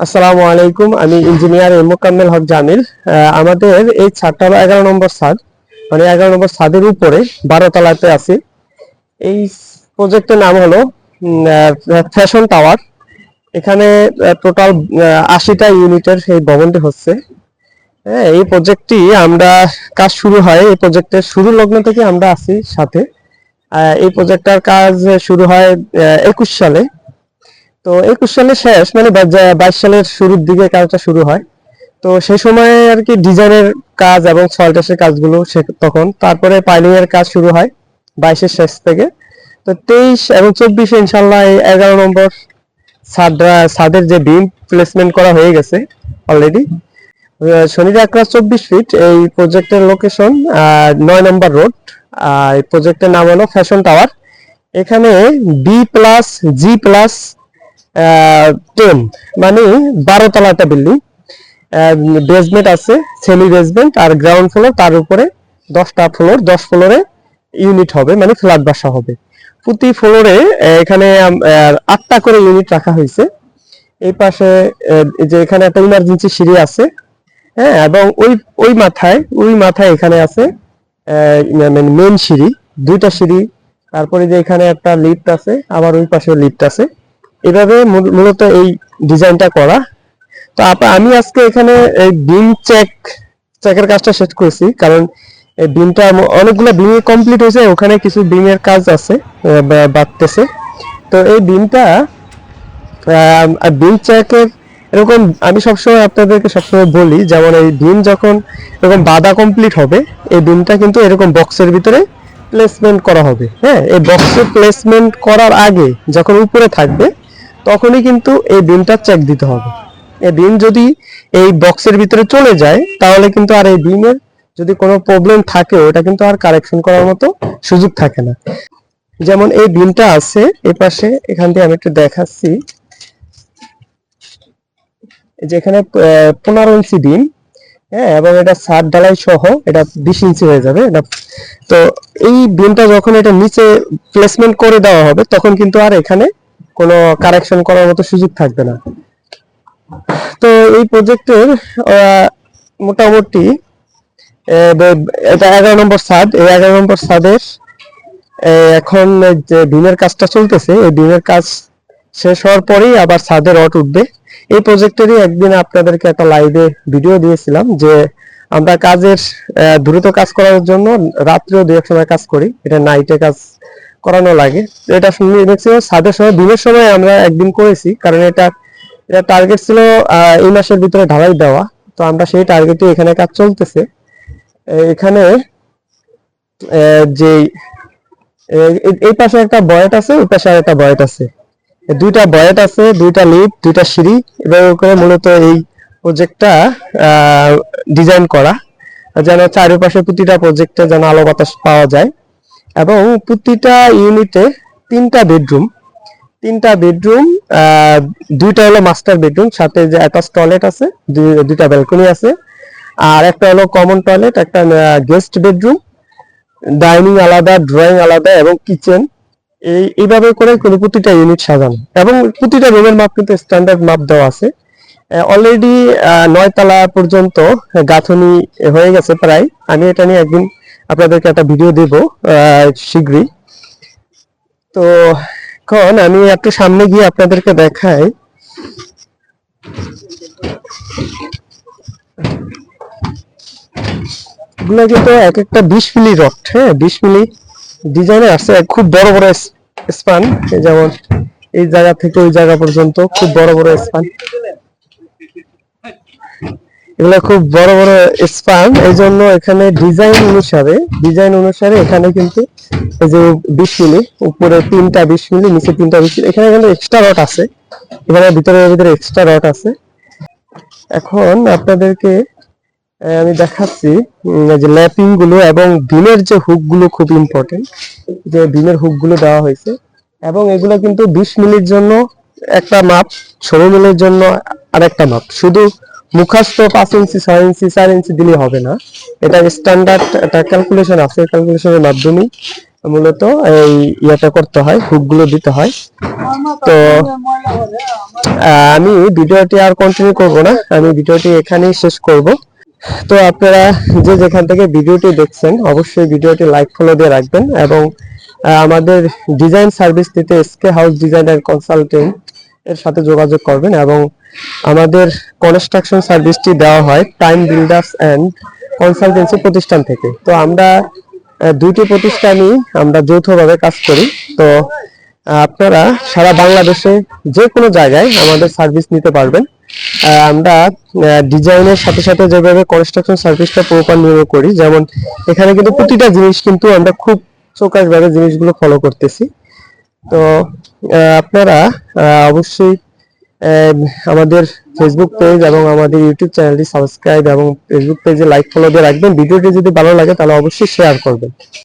আসসালামু আলাইকুম, আমি ইঞ্জিনিয়ার এম মোকাম্মেল হক জামিল। আমাদের এই ছাদটা হলো এগারো নম্বর ছাদ। মানে এগারো নম্বর ছাদের উপরে, বারো তলাতে আছি। এই প্রজেক্টের নাম হলো ফ্যাশন টাওয়ার। এখানে টোটাল আশিটা ইউনিটের এই ভবনটি হচ্ছে। হ্যাঁ এই প্রজেক্টটি আমরা, কাজ শুরু হয়, এই প্রজেক্টের শুরু লগ্ন থেকে আমরা আছি সাথে। এই প্রজেক্টটার কাজ শুরু হয় একুশ সালে। তো একুশ সালের শেষ মানে বাইশ সালের শুরুর দিকে কাজটা শুরু হয়। তো সেই সময় আর কি ডিজাইনের কাজ এবং সল্টেসের কাজগুলো তখন। তারপরে পাইলিং এর কাজ শুরু হয় বাইশের শেষ থেকে। তো তেইশ এবং চব্বিশে ইনশাল্লাহ এগারো নম্বর ছাদের যে বিম প্লেসমেন্ট করা হয়ে গেছে অলরেডি শনির একরা চব্বিশ ফিট এই প্রজেক্টের লোকেশন নয় নম্বর রোড এই প্রজেক্টের নাম হলো ফ্যাশন টাওয়ার এখানে B plus G plus ten মানে বারো তলা একটা বিল্ডিং বেসমেন্ট আছে সেমি বেসমেন্ট আর গ্রাউন্ড ফ্লোর তার উপরে দশটা ফ্লোর দশ ফ্লোরে ইউনিট হবে মানে ফ্ল্যাট বাসা হবে। প্রতি ফ্লোরে এখানে আটটা করে ইউনিট রাখা হয়েছে। এই পাশে যে এখানে একটা ইমার্জেন্সি সিঁড়ি আছে হ্যাঁ এবং ওই ওই মাথায় ওই মাথায় এখানে আছে মেন সিঁড়ি, দুইটা সিঁড়ি, তারপরে যে এখানে একটা লিফট আছে, আবার ওই পাশে লিফট আছে। এভাবে মূলত এই ডিজাইনটা করা। তো আমি আজকে এখানে এই বিম চেক চেকের কাজটা শেষ করেছি, কারণ এই বিমটা অনেকগুলো বিম কমপ্লিট হয়েছে, ওখানে কিছু বিমের কাজ আছে বাড়তেছে। তো এই বিমটা বিম চেকের এরকম আমি সবসময় আপনাদেরকে সবসময় বলি, যেমন এই বিম যখন এরকম বাধা কমপ্লিট হবে, এই বিমটা কিন্তু এরকম বক্সের ভিতরে প্লেসমেন্ট করা হবে। হ্যাঁ এই বক্সে প্লেসমেন্ট করার আগে যখন উপরে থাকবে তখনই কিন্তু এই বিমটা চেক দিতে হবে। এই বিম যদি এই বক্সের ভিতরে চলে যায় তাহলে কিন্তু আর এই বিমের যদি কোনো প্রবলেম থাকে ওটা কিন্তু আর কারেকশন করার মতো সুযোগ থাকে না। যেমন এই বিমটা আছে এই পাশে এখান দিয়ে আমি একটু দেখাচ্ছি। এই যে এখানে আহ, পনেরো ইঞ্চি বিম হ্যাঁ এবং এটা সাত ডালাই সহ এটা বিশ ইঞ্চি হয়ে যাবে। এটা তো এই বিমটা যখন এটা নিচে প্লেসমেন্ট করে দেওয়া হবে তখন কিন্তু আর এখানে কোনো কারেকশন করার মতো সুযোগ থাকবে না। তো এই প্রজেক্টের মোটামুটি এটা এগারো নম্বর ছাদ। এই এগারো নম্বর আহ, এখন যে বিমের কাজটা চলতেছে এই বিমের কাজ শেষ হওয়ার পরেই আবার ছাদে রড উঠবে। এই প্রজেক্টেরই একদিন আপনাদেরকে একটা লাইভে ভিডিও দিয়েছিলাম যে আমরা কাজের দ্রুত কাজ করার জন্য রাত্রেও দু এক সময় কাজ করি। এটা নাইটে কাজ করানো লাগে। এটা শুনে ম্যাক্সিমাম ছাদের সময়, দিনের সময় আমরা একদিন করেছি, কারণ এটা এটা টার্গেট ছিল এই মাসের ভিতরে ঢালাই দেওয়া। তো আমরা সেই টার্গেটে এখানে কাজ চলতেছে। এখানে যে এই পাশে একটা বয়েট আছে, ওই পাশে আর একটা বয়েট আছে। দুইটা বয়েট আছে, দুইটা লিফট দুইটা সিঁড়ি, এভাবে করে মূলত এই প্রজেক্টটা ডিজাইন করা। যেন চারিপাশে প্রতিটা প্রজেক্টে যেন আলো বাতাস পাওয়া যায়। এবং প্রতিটা ইউনিটে তিনটা বেডরুম। তিনটা বেডরুম দুইটা হলো মাস্টার বেডরুম, সাথে যে অ্যাটাচ টয়লেট আছে, দুই- দুইটা ব্যালকনি আছে। আর একটা হলো কমন টয়লেট, একটা গেস্ট বেডরুম, ডাইনিং আলাদা, ড্রয়িং আলাদা এবং কিচেন। এই, এইভাবে করে কোনো প্রতিটা ইউনিট সাজানো। এবং প্রতিটা রুমের মাপ কিন্তু স্ট্যান্ডার্ড মাপ দেওয়া আছে। অলরেডি নয় তলা পর্যন্ত গাঁথনি হয়ে গেছে প্রায়। আমি এটা নিয়ে একদিন আপনাদেরকে একটা ভিডিও দেব শীঘ্রই। তো এখন আমি একটু সামনে গিয়ে আপনাদেরকে দেখাই। এগুলো কিন্তু এক একটা বিশ মিলি রড হ্যাঁ বিশ মিলি ডিজাইনে আছে খুব বড় বড় স্পান যেমন এই জায়গা থেকে ওই জায়গা পর্যন্ত খুব বড় বড় স্পান। এগুলো খুব বড় বড় স্পান এই জন্য এখানে ডিজাইন অনুসারে ডিজাইন অনুসারে এখানে কিন্তু এই যে বিশ মিলি, উপরে তিনটা বিশ মিলি, নিচে তিনটা বিশ মিলি, এখানে কিন্তু এক্সট্রা রড আছে। এখানে ভিতরে ভিতরে এক্সট্রা রড আছে। এখন আপনাদেরকে আমি দেখাচ্ছি যে ল্যাপিংগুলো এবং বিমের যে হুকগুলো খুব ইম্পর্টেন্ট যে বিমের হুকগুলো দেওয়া হয়েছে। এবং এগুলো কিন্তু বিশ মিলির জন্য একটা মাপ, ষোলো মিলির জন্য আরেকটা মাপ। শুধু মুখাস্ত পাঁচ ইঞ্চি, ছয় ইঞ্চি, চার ইঞ্চি দিলে হবে না। এটা স্ট্যান্ডার্ড একটা ক্যালকুলেশন আছে ক্যালকুলেশনের মাধ্যমেই মূলত এই ইয়েটা করতে হয় হুকগুলো দিতে হয়। তো আমি ভিডিওটি আর কন্টিনিউ করব না, আমি ভিডিওটি এখানেই শেষ করব। তো আপনারা যে যেখান থেকে ভিডিওটি দেখছেন, অবশ্যই ভিডিওটি লাইক ফলো দিয়ে রাখবেন এবং আমাদের ডিজাইন সার্ভিস দিতে SK house design designer consultant এর সাথে যোগাযোগ করবেন এবং আমাদের কনস্ট্রাকশন সার্ভিসটি দেওয়া হয় টাইম বিল্ডার্স অ্যান্ড কনসালটেন্সি প্রতিষ্ঠান থেকে। তো আমরা দুইটি প্রতিষ্ঠানই আমরা যৌথভাবে কাজ করি। তো আপনারা সারা বাংলাদেশে যে কোনো জায়গায় আমাদের সার্ভিস নিতে পারবেন। আমরা ডিজাইনের সাথে সাথে যেভাবে কনস্ট্রাকশন সার্ভিসটা প্রপার নির্ভর করি, যেমন এখানে কিন্তু প্রতিটা জিনিস কিন্তু আমরা খুব চোখাসভাবে জিনিসগুলো ফলো করতেছি। তো আপনারা অবশ্যই আমাদের ফেসবুক পেজ এবং আমাদের ইউটিউব চ্যানেলটি সাবস্ক্রাইব এবং ফেসবুক পেজে লাইক ফলো দিয়ে রাখবেন। ভিডিওটি যদি ভালো লাগে তাহলে অবশ্যই শেয়ার করবেন।